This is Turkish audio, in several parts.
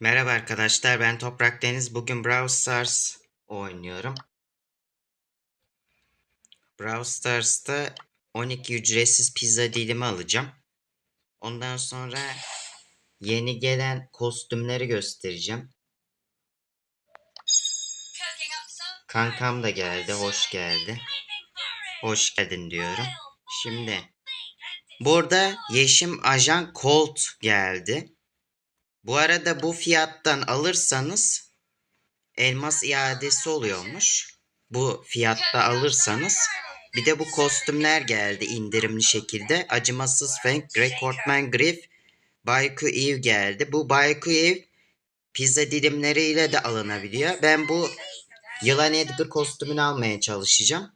Merhaba arkadaşlar, ben Toprak Deniz. Bugün Brawl Stars oynuyorum. Brawl Stars'ta 12 ücretsiz pizza dilimi alacağım. Ondan sonra yeni gelen kostümleri göstereceğim. Kankam da geldi, hoş geldi. Hoş geldin diyorum. Şimdi burada Yeşim Ajan Colt geldi. Bu arada bu fiyattan alırsanız elmas iadesi oluyormuş. Bu fiyatta alırsanız bir de bu kostümler geldi indirimli şekilde. Acımasız Frank, Recordman Griff, Bayku Eve geldi. Bu Bayku Eve pizza dilimleriyle de alınabiliyor. Ben bu Yılan Edgar kostümünü almaya çalışacağım.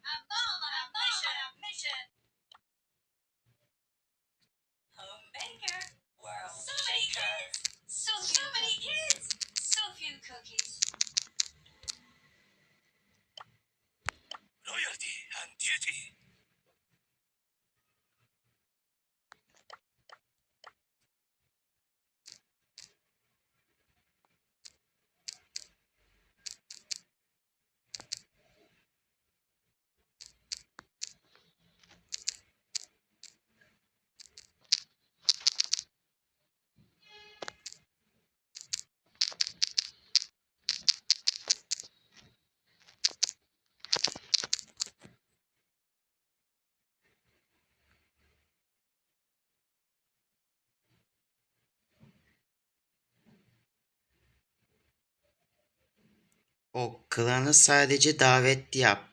Klanı sadece davetli yap.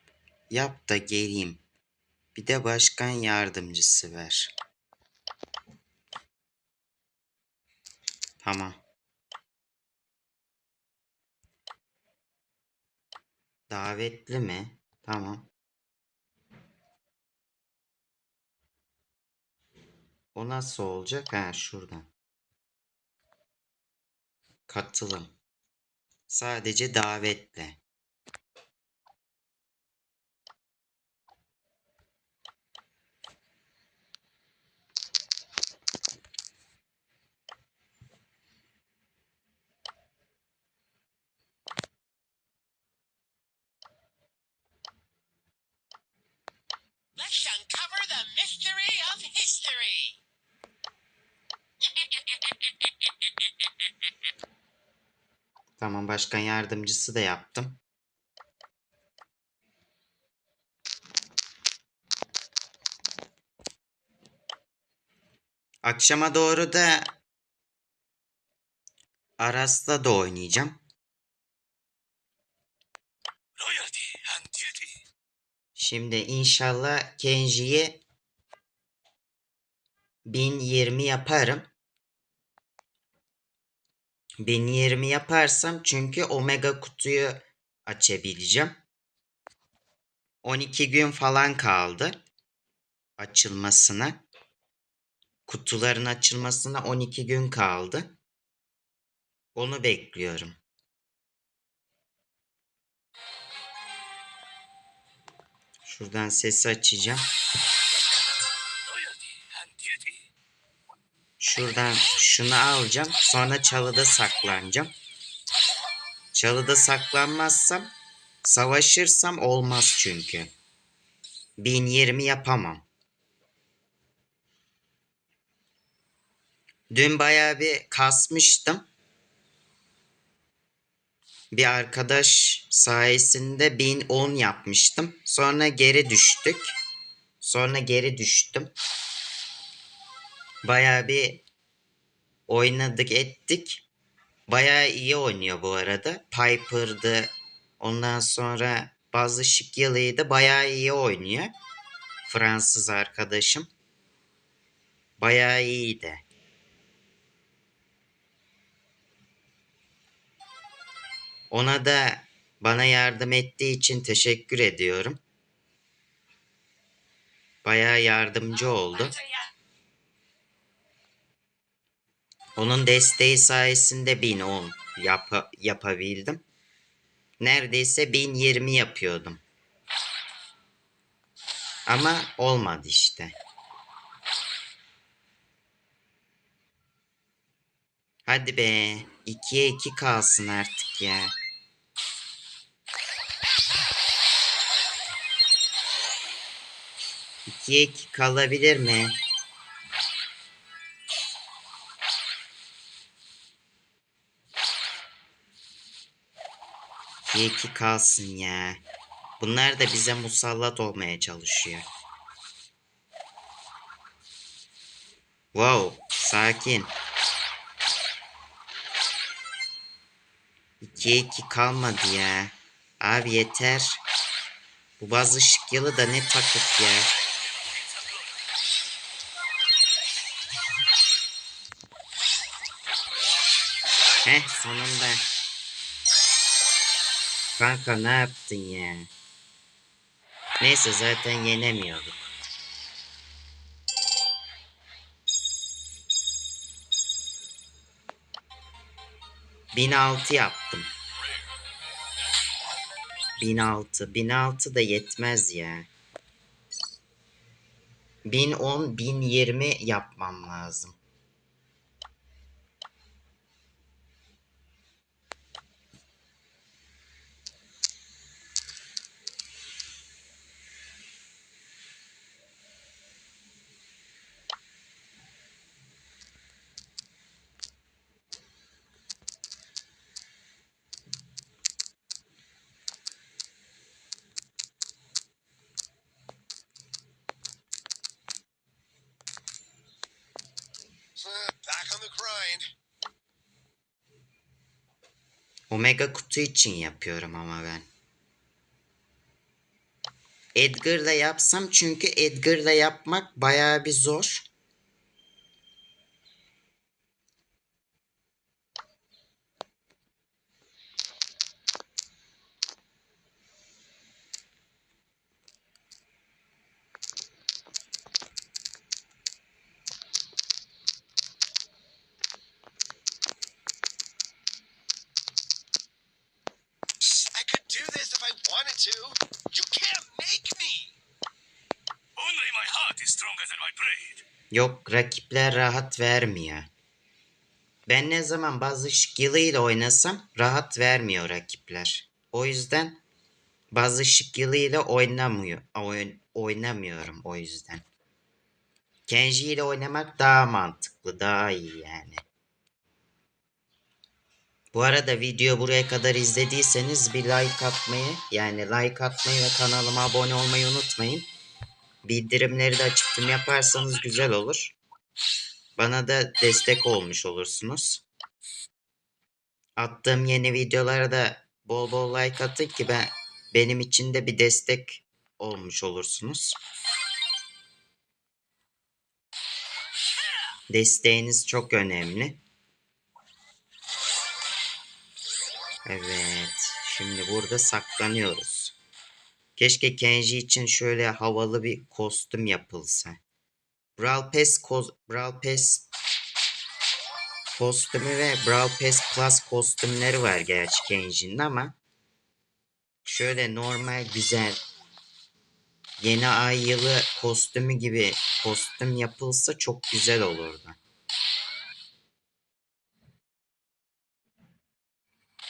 Yap da geleyim. Bir de başkan yardımcısı ver. Tamam. Davetli mi? Tamam. O nasıl olacak? Ha şuradan. Katılım. Sadece davetle. Başkan yardımcısı da yaptım. Akşama doğru da Aras'la da oynayacağım. Şimdi inşallah Kenji'yi 1020 yaparım. 1020 yaparsam çünkü Omega kutuyu açabileceğim. 12 gün falan kaldı açılmasına. Kutuların açılmasına 12 gün kaldı. Onu bekliyorum. Şuradan sesi açacağım. Şuradan şunu alacağım. Sonra çalıda saklanacağım. Çalıda saklanmazsam savaşırsam olmaz çünkü. 1020 yapamam. Dün bayağı bir kasmıştım. Bir arkadaş sayesinde 1010 yapmıştım. Sonra geri düştük. Sonra geri düştüm. Bayağı bir oynadık ettik. Bayağı iyi oynuyor bu arada. Piper'dı. Ondan sonra bazı Şikyalı'ydı. Bayağı iyi oynuyor. Fransız arkadaşım. Bayağı iyiydi. Ona da bana yardım ettiği için teşekkür ediyorum. Bayağı yardımcı oldu. Onun desteği sayesinde 1010 yap yapabildim. Neredeyse 1020 yapıyordum. Ama olmadı işte. Hadi be. 2'ye 2 kalsın artık ya. İkiye iki kalabilir mi? İkiye iki kalsın ya. Bunlar da bize musallat olmaya çalışıyor. Wow, sakin. 2'ye 2 kalmadı ya. Abi yeter. Bu baz ışık yılı da ne takık ya. Heh sonunda. Kanka ne yaptın ya? Neyse zaten yenemiyorduk. Bin altı yaptım. Bin altı. Bin altı da yetmez ya. Bin on, bin yirmi yapmam lazım. Omega kutu için yapıyorum ama ben. Edgar'la yapsam çünkü Edgar'la yapmak bayağı bir zor. To. You can't make me. Only my heart is stronger than my brain. Yok rakipler rahat vermiyor. Ben ne zaman bazı şıkkılıyla oynasam rahat vermiyor rakipler. O yüzden bazı şıkkılıyla oynamıyor. Oyn, oynamıyorum o yüzden. Kenji ile oynamak daha mantıklı, daha iyi yani. Bu arada video buraya kadar izlediyseniz bir like atmayı, yani like atmayı ve kanalıma abone olmayı unutmayın. Bildirimleri de açıp tüm yaparsanız güzel olur. Bana da destek olmuş olursunuz. Attığım yeni videolara da bol bol like atın ki ben benim için de bir destek olmuş olursunuz. Desteğiniz çok önemli. Evet. Şimdi burada saklanıyoruz. Keşke Kenji için şöyle havalı bir kostüm yapılsa. Brawl Pass, koz, Brawl Pass kostümü ve Brawl Pass Plus kostümleri var gerçi Kenji'nin ama şöyle normal güzel yeni ay yılı kostümü gibi kostüm yapılsa çok güzel olurdu.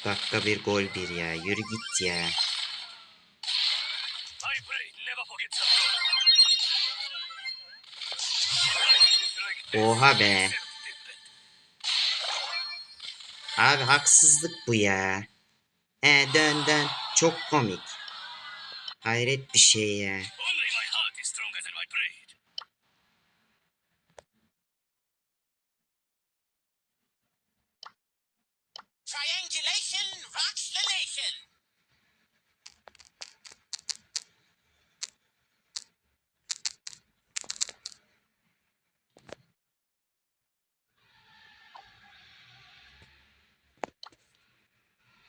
Dakika bir gol bir ya. Yürü git ya. Oha be. Abi haksızlık bu ya. E dön dön. Çok komik. Hayret bir şey ya. Only my heart is stronger than my brain. Triangulation rocks the nation.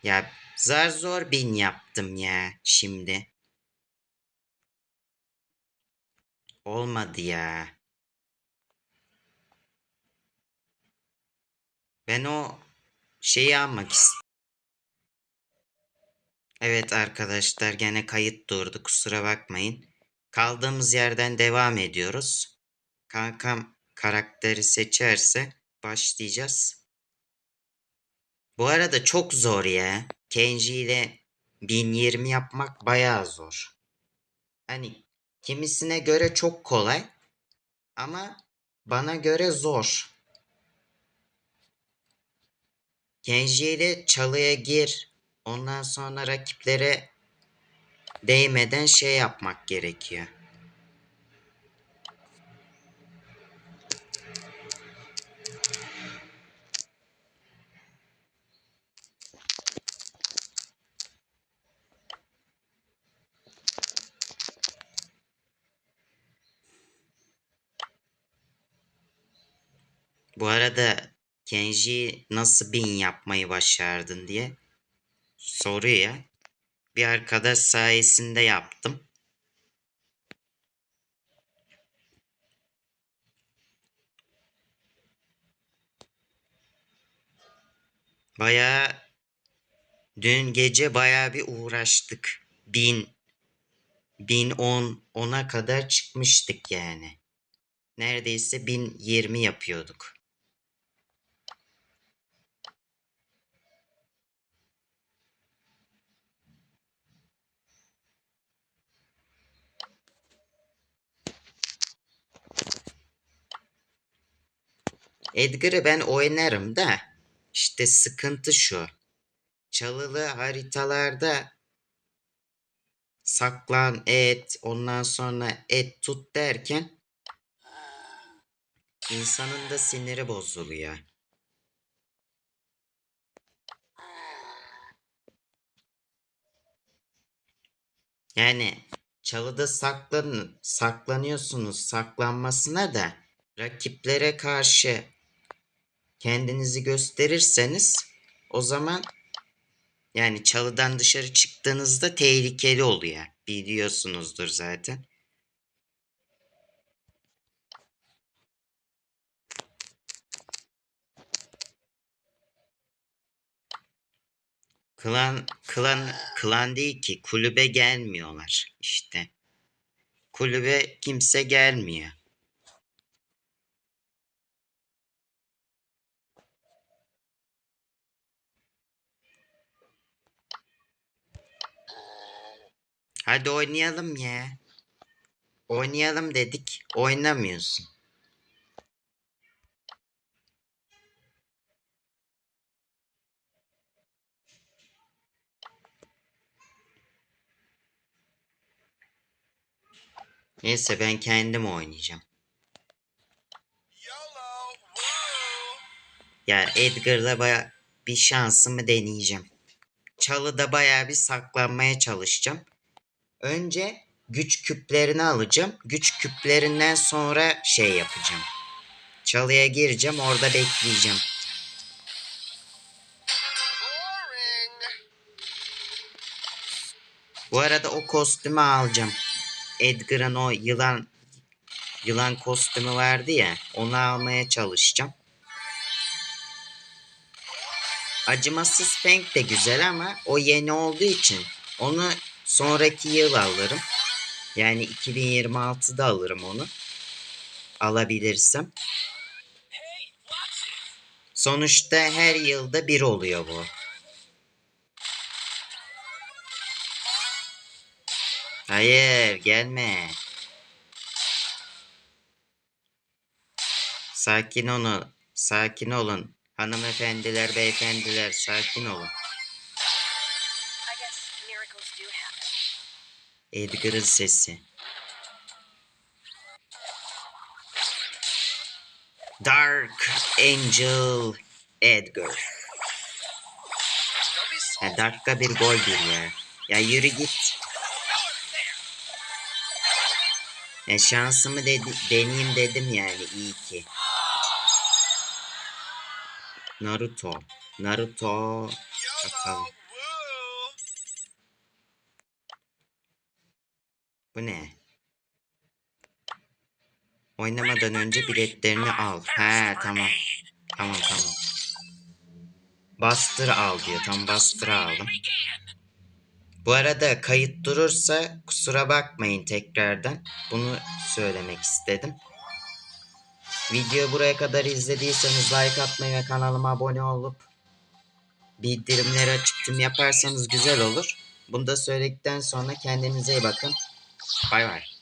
Ya zar zor bin yaptım ya şimdi. Olmadı ya. Ben o şeyi almak istiyorum. Evet arkadaşlar gene kayıt durdu kusura bakmayın. Kaldığımız yerden devam ediyoruz. Kankam karakteri seçerse başlayacağız. Bu arada çok zor ya. Kenji ile 1020 yapmak bayağı zor. Hani kimisine göre çok kolay ama bana göre zor. Kenji ile çalıya gir. Ondan sonra rakiplere değmeden şey yapmak gerekiyor. Bu arada Kenji nasıl bin yapmayı başardın diye soruyor. Bir arkadaş sayesinde yaptım. Bayağı dün gece bayağı bir uğraştık. Bin, bin on, ona kadar çıkmıştık yani. Neredeyse bin yirmi yapıyorduk. Edgar'ı ben oynarım da işte sıkıntı şu. Çalılı haritalarda saklan et ondan sonra et tut derken insanın da siniri bozuluyor. Yani çalıda saklan saklanıyorsunuz saklanmasına da rakiplere karşı kendinizi gösterirseniz o zaman yani çalıdan dışarı çıktığınızda tehlikeli oluyor. Biliyorsunuzdur zaten. Klan klan klan değil ki kulübe gelmiyorlar işte. Kulübe kimse gelmiyor. Hadi oynayalım ya. Oynayalım dedik. Oynamıyorsun. Neyse ben kendim oynayacağım. Ya Edgar'da baya bir şansımı deneyeceğim. Çalıda baya bir saklanmaya çalışacağım. Önce güç küplerini alacağım. Güç küplerinden sonra şey yapacağım. Çalıya gireceğim orada bekleyeceğim. Bu arada o kostümü alacağım. Edgar'ın o yılan yılan kostümü vardı ya onu almaya çalışacağım. Acımasız Fang de güzel ama o yeni olduğu için onu sonraki yıl alırım. Yani 2026'da alırım onu. Alabilirsem. Sonuçta her yılda bir oluyor bu. Hayır gelme. Sakin olun. Sakin olun. Hanımefendiler, beyefendiler sakin olun. Edgar'ın sesi. Dark Angel Edgar. Ya dakika bir gol bir ya. Ya yürü git. Ya şansımı dedi, deneyeyim dedim yani iyi ki. Naruto. Naruto. Bakalım. Bu ne? Oynamadan önce biletlerini al. He tamam. Tamam tamam. Bastır al diyor. Tam bastır aldım. Bu arada kayıt durursa kusura bakmayın tekrardan. Bunu söylemek istedim. Video buraya kadar izlediyseniz like atmayı ve kanalıma abone olup bildirimleri tüm yaparsanız güzel olur. Bunu da söyledikten sonra kendinize iyi bakın. Bye bye.